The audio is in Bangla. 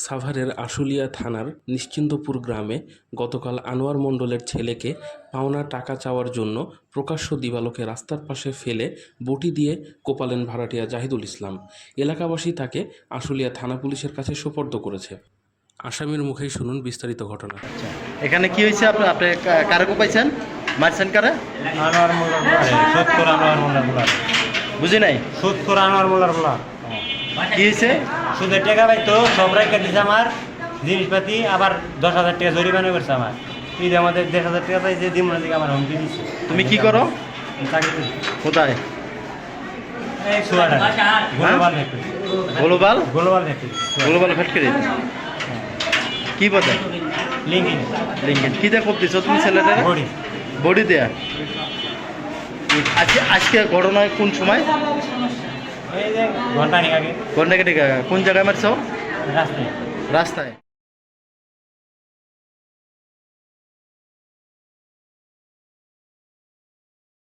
সাভারের আশুলিয়া থানার নিশ্চিন্তপুর গ্রামে গতকাল আনোয়ার মণ্ডলের ছেলেকে পাওনা টাকা চাওয়ার জন্য প্রকাশ্য দিবালোকে রাস্তার পাশে ফেলে বটি দিয়ে কোপালেন ভাড়াটিয়া জাহিদুল ইসলাম। এলাকাবাসী তাকে আশুলিয়া থানা পুলিশের কাছে সোপর্দ করেছে। আসামির মুখেই শুনুন বিস্তারিত ঘটনা। এখানে কি হয়েছে? আপনি আপনি কা- কারে পাইছেন মারছেন কারে? আনোয়ার মোল্লার বুঝি নাই? সত্তর আনোয়ার মোল্লার কি হয়েছে সুদের টাকা পাইতো সব রাইকা দিছে আমার। জিনিসপাতি আবার দশ হাজার টাকা জরিমানা করছে আমার। ঈদ আমাদের দেড় হাজার টাকা পাইছে দিমনা থেকে আমার হুমকি দিচ্ছে তুমি কি করো? চাকরি। কোথায়? এই সুয়াডা global factory. Global? Global factory. Global factory? কি পদে? লিঙ্কেন তুমি ছেলেটা বডি। বডি দেয়া? আজকে আজকে ঘটনায় কোন সময়? ঘণ্টা কোন জায়গায় কোন জায়গায় মারছ? রাস্তায়। রাস্তায়?